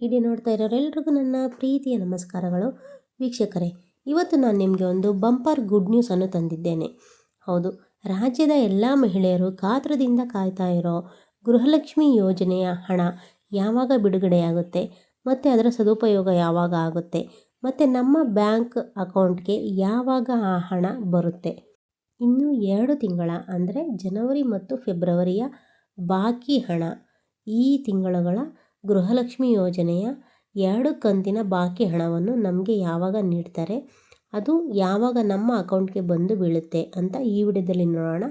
Video ನೋಡ್ತಾ ಇರೋರೆಲ್ರಿಗೂ ನನ್ನ ಪ್ರೀತಿಯ ನಮಸ್ಕಾರಗಳು. ವೀಕ್ಷಕರೇ, ಇವತ್ತು ನಾನು ನಿಮಗೆ ಒಂದು ಬಂಪರ್ ಗುಡ್ ನ್ಯೂಸನ್ನು ತಂದಿದ್ದೇನೆ. ಹೌದು, ರಾಜ್ಯದ ಎಲ್ಲ ಮಹಿಳೆಯರು ಕಾತ್ರದಿಂದ ಕಾಯ್ತಾ ಇರೋ ಗೃಹಲಕ್ಷ್ಮಿ ಯೋಜನೆಯ ಹಣ ಯಾವಾಗ ಬಿಡುಗಡೆಯಾಗುತ್ತೆ, ಮತ್ತು ಅದರ ಸದುಪಯೋಗ ಯಾವಾಗ ಆಗುತ್ತೆ, ಮತ್ತು ನಮ್ಮ ಬ್ಯಾಂಕ್ ಅಕೌಂಟ್ಗೆ ಯಾವಾಗ ಆ ಹಣ ಬರುತ್ತೆ. ಇನ್ನು ಎರಡು ತಿಂಗಳ, ಅಂದರೆ ಜನವರಿ ಮತ್ತು ಫೆಬ್ರವರಿಯ ಬಾಕಿ ಹಣ ಈ ತಿಂಗಳುಗಳ ಗೃಹಲಕ್ಷ್ಮಿ ಯೋಜನೆಯ ಎರಡು ಕಂತಿನ ಬಾಕಿ ಹಣವನ್ನು ನಮಗೆ ಯಾವಾಗ ನೀಡ್ತಾರೆ? ಅದು ಯಾವಾಗ ನಮ್ಮ ಅಕೌಂಟ್ಗೆ ಬಂದು ಬೀಳುತ್ತೆ ಅಂತ ಈ ವಿಡಿಯೋದಲ್ಲಿ ನೋಡೋಣ.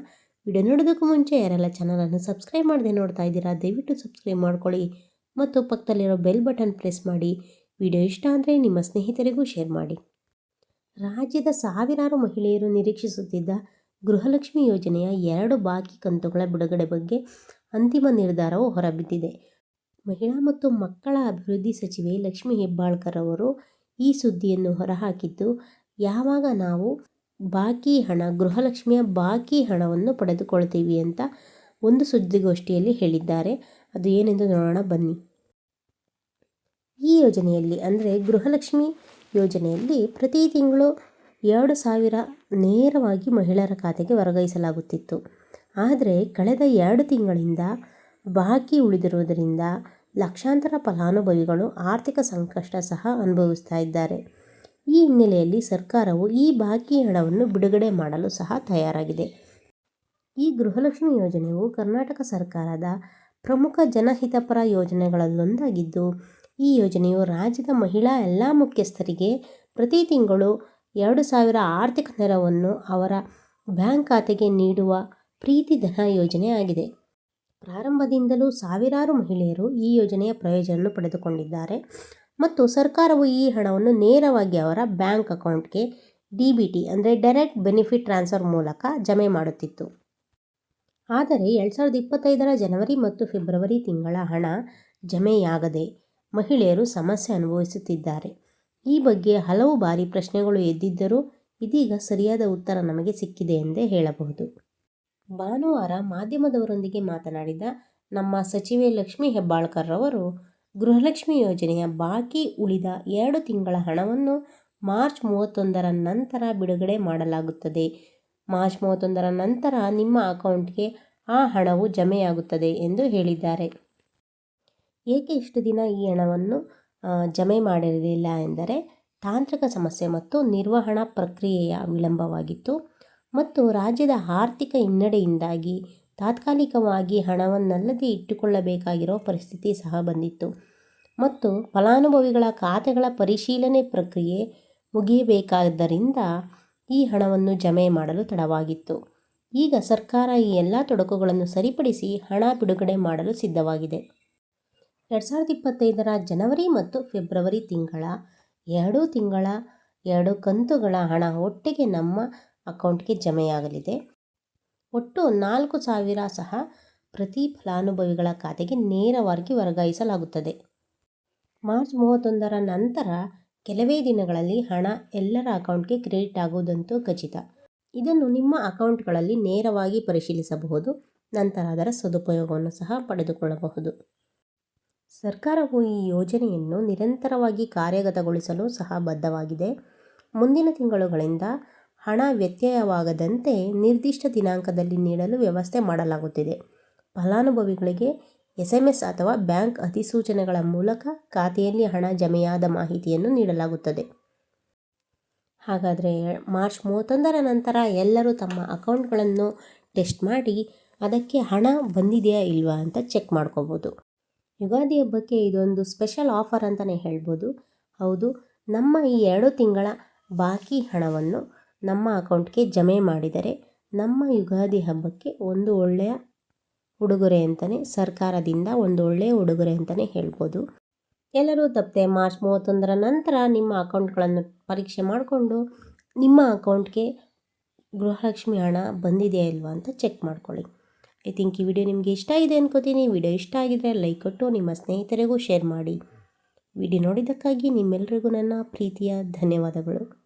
ವಿಡಿಯೋ ನೋಡೋದಕ್ಕೂ ಮುಂಚೆ ಯಾರೆಲ್ಲ ಚಾನಲನ್ನು ಸಬ್ಸ್ಕ್ರೈಬ್ ಮಾಡದೆ ನೋಡ್ತಾ ಇದ್ದೀರಾ, ದಯವಿಟ್ಟು ಸಬ್ಸ್ಕ್ರೈಬ್ ಮಾಡ್ಕೊಳ್ಳಿ ಮತ್ತು ಪಕ್ಕದಲ್ಲಿರೋ ಬೆಲ್ ಬಟನ್ ಪ್ರೆಸ್ ಮಾಡಿ. ವಿಡಿಯೋ ಇಷ್ಟ ಅಂದರೆ ನಿಮ್ಮ ಸ್ನೇಹಿತರಿಗೂ ಶೇರ್ ಮಾಡಿ. ರಾಜ್ಯದ ಸಾವಿರಾರು ಮಹಿಳೆಯರು ನಿರೀಕ್ಷಿಸುತ್ತಿದ್ದ ಗೃಹಲಕ್ಷ್ಮಿ ಯೋಜನೆಯ ಎರಡು ಬಾಕಿ ಕಂತುಗಳ ಬಿಡುಗಡೆ ಬಗ್ಗೆ ಅಂತಿಮ ನಿರ್ಧಾರವು ಹೊರಬಿದ್ದಿದೆ. ಮಹಿಳಾ ಮತ್ತು ಮಕ್ಕಳ ಅಭಿವೃದ್ಧಿ ಸಚಿವೆ ಲಕ್ಷ್ಮಿ ಹೆಬ್ಬಾಳ್ಕರ್ ಅವರು ಈ ಸುದ್ದಿಯನ್ನು ಹೊರಹಾಕಿದ್ದು, ಯಾವಾಗ ನಾವು ಬಾಕಿ ಹಣ, ಗೃಹಲಕ್ಷ್ಮಿಯ ಬಾಕಿ ಹಣವನ್ನು ಪಡೆದುಕೊಳ್ತೀವಿ ಅಂತ ಒಂದು ಸುದ್ದಿಗೋಷ್ಠಿಯಲ್ಲಿ ಹೇಳಿದ್ದಾರೆ. ಅದು ಏನೆಂದು ನೋಡೋಣ, ಬನ್ನಿ. ಈ ಯೋಜನೆಯಲ್ಲಿ ಅಂದರೆ ಗೃಹಲಕ್ಷ್ಮಿ ಯೋಜನೆಯಲ್ಲಿ ಪ್ರತಿ ತಿಂಗಳು ಎರಡು ಸಾವಿರ ನೇರವಾಗಿ ಮಹಿಳೆಯರ ಖಾತೆಗೆ ವರ್ಗಾಯಿಸಲಾಗುತ್ತಿತ್ತು. ಆದರೆ, ಕಳೆದ ಎರಡು ತಿಂಗಳಿಂದ ಬಾಕಿ ಉಳಿದಿರುವುದರಿಂದ ಲಕ್ಷಾಂತರ ಫಲಾನುಭವಿಗಳು ಆರ್ಥಿಕ ಸಂಕಷ್ಟ ಸಹ ಅನುಭವಿಸ್ತಾ ಇದ್ದಾರೆ. ಈ ಹಿನ್ನೆಲೆಯಲ್ಲಿ ಸರ್ಕಾರವು ಈ ಬಾಕಿ ಹಣವನ್ನು ಬಿಡುಗಡೆ ಮಾಡಲು ಸಹ ತಯಾರಾಗಿದೆ. ಈ ಗೃಹಲಕ್ಷ್ಮಿ ಯೋಜನೆಯು ಕರ್ನಾಟಕ ಸರ್ಕಾರದ ಪ್ರಮುಖ ಜನಹಿತಪರ ಯೋಜನೆಗಳಲ್ಲೊಂದಾಗಿದ್ದು, ಈ ಯೋಜನೆಯು ರಾಜ್ಯದ ಮಹಿಳಾ ಎಲ್ಲ ಮುಖ್ಯಸ್ಥರಿಗೆ ಪ್ರತಿ ತಿಂಗಳು ಎರಡು ಸಾವಿರ ಆರ್ಥಿಕ ನೆರವನ್ನು ಅವರ ಬ್ಯಾಂಕ್ ಖಾತೆಗೆ ನೀಡುವ ಪ್ರೀತಿ ಧನ ಯೋಜನೆ ಆಗಿದೆ. ಪ್ರಾರಂಭದಿಂದಲೂ ಸಾವಿರಾರು ಮಹಿಳೆಯರು ಈ ಯೋಜನೆಯ ಪ್ರಯೋಜನವನ್ನು ಪಡೆದುಕೊಂಡಿದ್ದಾರೆ. ಮತ್ತು ಸರ್ಕಾರವು ಈ ಹಣವನ್ನು ನೇರವಾಗಿ ಅವರ ಬ್ಯಾಂಕ್ ಅಕೌಂಟ್ಗೆ ಡಿ ಬಿ ಟಿ ಅಂದರೆ ಡೈರೆಕ್ಟ್ ಬೆನಿಫಿಟ್ ಟ್ರಾನ್ಸ್ಫರ್ ಮೂಲಕ ಜಮೆ ಮಾಡುತ್ತಿತ್ತು. ಆದರೆ ಎರಡು ಸಾವಿರದ ಇಪ್ಪತ್ತೈದರ ಜನವರಿ ಮತ್ತು ಫೆಬ್ರವರಿ ತಿಂಗಳ ಹಣ ಜಮೆಯಾಗದೆ ಮಹಿಳೆಯರು ಸಮಸ್ಯೆ ಅನುಭವಿಸುತ್ತಿದ್ದಾರೆ. ಈ ಬಗ್ಗೆ ಹಲವು ಬಾರಿ ಪ್ರಶ್ನೆಗಳು ಎದ್ದಿದ್ದರೂ ಇದೀಗ ಸರಿಯಾದ ಉತ್ತರ ನಮಗೆ ಸಿಕ್ಕಿದೆ ಎಂದೇ ಹೇಳಬಹುದು. ಭಾನುವಾರ ಮಾಧ್ಯಮದವರೊಂದಿಗೆ ಮಾತನಾಡಿದ ನಮ್ಮ ಸಚಿವೆ ಲಕ್ಷ್ಮಿ ಹೆಬ್ಬಾಳ್ಕರ್ ಅವರು ಗೃಹಲಕ್ಷ್ಮಿ ಯೋಜನೆಯ ಬಾಕಿ ಉಳಿದ ಎರಡು ತಿಂಗಳ ಹಣವನ್ನು ಮಾರ್ಚ್ ಮೂವತ್ತೊಂದರ ನಂತರ ಬಿಡುಗಡೆ ಮಾಡಲಾಗುತ್ತದೆ. ಮಾರ್ಚ್ ಮೂವತ್ತೊಂದರ ನಂತರ ನಿಮ್ಮ ಅಕೌಂಟ್ಗೆ ಆ ಹಣವು ಜಮೆಯಾಗುತ್ತದೆ ಎಂದು ಹೇಳಿದ್ದಾರೆ. ಏಕೆ ಇಷ್ಟು ದಿನ ಈ ಹಣವನ್ನು ಜಮೆ ಮಾಡಿರಲಿಲ್ಲ ಎಂದರೆ ತಾಂತ್ರಿಕ ಸಮಸ್ಯೆ ಮತ್ತು ನಿರ್ವಹಣಾ ಪ್ರಕ್ರಿಯೆಯ ವಿಳಂಬವಾಗಿತ್ತು. ಮತ್ತು ರಾಜ್ಯದ ಆರ್ಥಿಕ ಹಿನ್ನಡೆಯಿಂದಾಗಿ ತಾತ್ಕಾಲಿಕವಾಗಿ ಹಣವನ್ನಲ್ಲದೆ ಇಟ್ಟುಕೊಳ್ಳಬೇಕಾಗಿರೋ ಪರಿಸ್ಥಿತಿ ಸಹ ಬಂದಿತ್ತು. ಮತ್ತು ಫಲಾನುಭವಿಗಳ ಖಾತೆಗಳ ಪರಿಶೀಲನೆ ಪ್ರಕ್ರಿಯೆ ಮುಗಿಯಬೇಕಾದ್ದರಿಂದ ಈ ಹಣವನ್ನು ಜಮೆ ಮಾಡಲು ತಡವಾಗಿತ್ತು. ಈಗ ಸರ್ಕಾರ ಈ ಎಲ್ಲ ತೊಡಕುಗಳನ್ನು ಸರಿಪಡಿಸಿ ಹಣ ಬಿಡುಗಡೆ ಮಾಡಲು ಸಿದ್ಧವಾಗಿದೆ. ಎರಡು ಸಾವಿರದ ಇಪ್ಪತ್ತೈದರ ಜನವರಿ ಮತ್ತು ಫೆಬ್ರವರಿ ತಿಂಗಳ ಎರಡೂ ತಿಂಗಳ ಎರಡು ಕಂತುಗಳ ಹಣ ಒಟ್ಟಿಗೆ ನಮ್ಮ ಅಕೌಂಟ್ಗೆ ಜಮೆಯಾಗಲಿದೆ. ಒಟ್ಟು ನಾಲ್ಕು ಸಾವಿರ ಸಹ ಪ್ರತಿ ಫಲಾನುಭವಿಗಳ ಖಾತೆಗೆ ನೇರವಾಗಿ ವರ್ಗಾಯಿಸಲಾಗುತ್ತದೆ. ಮಾರ್ಚ್ ಮೂವತ್ತೊಂದರ ನಂತರ ಕೆಲವೇ ದಿನಗಳಲ್ಲಿ ಹಣ ಎಲ್ಲರ ಅಕೌಂಟ್ಗೆ ಕ್ರೆಡಿಟ್ ಆಗುವುದಂತೂ ಖಚಿತ. ಇದನ್ನು ನಿಮ್ಮ ಅಕೌಂಟ್ಗಳಲ್ಲಿ ನೇರವಾಗಿ ಪರಿಶೀಲಿಸಬಹುದು, ನಂತರ ಅದರ ಸದುಪಯೋಗವನ್ನು ಸಹ ಪಡೆದುಕೊಳ್ಳಬಹುದು. ಸರ್ಕಾರವು ಈ ಯೋಜನೆಯನ್ನು ನಿರಂತರವಾಗಿ ಕಾರ್ಯಗತಗೊಳಿಸಲು ಸಹ ಬದ್ಧವಾಗಿದೆ. ಮುಂದಿನ ತಿಂಗಳುಗಳಿಂದ ಹಣ ವ್ಯತ್ಯಯವಾಗದಂತೆ ನಿರ್ದಿಷ್ಟ ದಿನಾಂಕದಲ್ಲಿ ನೀಡಲು ವ್ಯವಸ್ಥೆ ಮಾಡಲಾಗುತ್ತಿದೆ. ಫಲಾನುಭವಿಗಳಿಗೆ ಎಸ್ ಎಂ ಎಸ್ ಅಥವಾ ಬ್ಯಾಂಕ್ ಅಧಿಸೂಚನೆಗಳ ಮೂಲಕ ಖಾತೆಯಲ್ಲಿ ಹಣ ಜಮೆಯಾದ ಮಾಹಿತಿಯನ್ನು ನೀಡಲಾಗುತ್ತದೆ. ಹಾಗಾದರೆ ಮಾರ್ಚ್ ಮೂವತ್ತೊಂದರ ನಂತರ ಎಲ್ಲರೂ ತಮ್ಮ ಅಕೌಂಟ್ಗಳನ್ನು ಟೆಸ್ಟ್ ಮಾಡಿ ಅದಕ್ಕೆ ಹಣ ಬಂದಿದೆಯಾ ಇಲ್ವಾ ಅಂತ ಚೆಕ್ ಮಾಡ್ಕೋಬೋದು. ಯುಗಾದಿ ಹಬ್ಬಕ್ಕೆ ಇದೊಂದು ಸ್ಪೆಷಲ್ ಆಫರ್ ಅಂತಲೇ ಹೇಳ್ಬೋದು. ಹೌದು, ನಮ್ಮ ಈ ಎರಡು ತಿಂಗಳ ಬಾಕಿ ಹಣವನ್ನು ನಮ್ಮ ಅಕೌಂಟ್ಗೆ ಜಮೆ ಮಾಡಿದರೆ ನಮ್ಮ ಯುಗಾದಿ ಹಬ್ಬಕ್ಕೆ ಒಂದು ಒಳ್ಳೆಯ ಉಡುಗೊರೆ ಅಂತಲೇ ಸರ್ಕಾರದಿಂದ ಒಂದು ಒಳ್ಳೆಯ ಉಡುಗೊರೆ ಅಂತಲೇ ಹೇಳ್ಬೋದು. ಎಲ್ಲರೂ ತಪ್ಪದೆ ಮಾರ್ಚ್ ಮೂವತ್ತೊಂದರ ನಂತರ ನಿಮ್ಮ ಅಕೌಂಟ್ಗಳನ್ನು ಪರೀಕ್ಷೆ ಮಾಡಿಕೊಂಡು ನಿಮ್ಮ ಅಕೌಂಟ್ಗೆ ಗೃಹಲಕ್ಷ್ಮಿ ಹಣ ಬಂದಿದೆಯಾ ಇಲ್ವಾ ಅಂತ ಚೆಕ್ ಮಾಡ್ಕೊಳ್ಳಿ. ಐ ಥಿಂಕ್ ಈ ವಿಡಿಯೋ ನಿಮಗೆ ಇಷ್ಟ ಆಗಿದೆ ಅನ್ಕೋತೀನಿ. ವಿಡಿಯೋ ಇಷ್ಟ ಆಗಿದರೆ ಲೈಕ್ ಕೊಟ್ಟು ನಿಮ್ಮ ಸ್ನೇಹಿತರಿಗೂ ಶೇರ್ ಮಾಡಿ. ವಿಡಿಯೋ ನೋಡಿದ್ದಕ್ಕಾಗಿ ನಿಮ್ಮೆಲ್ಲರಿಗೂ ನನ್ನ ಪ್ರೀತಿಯ ಧನ್ಯವಾದಗಳು.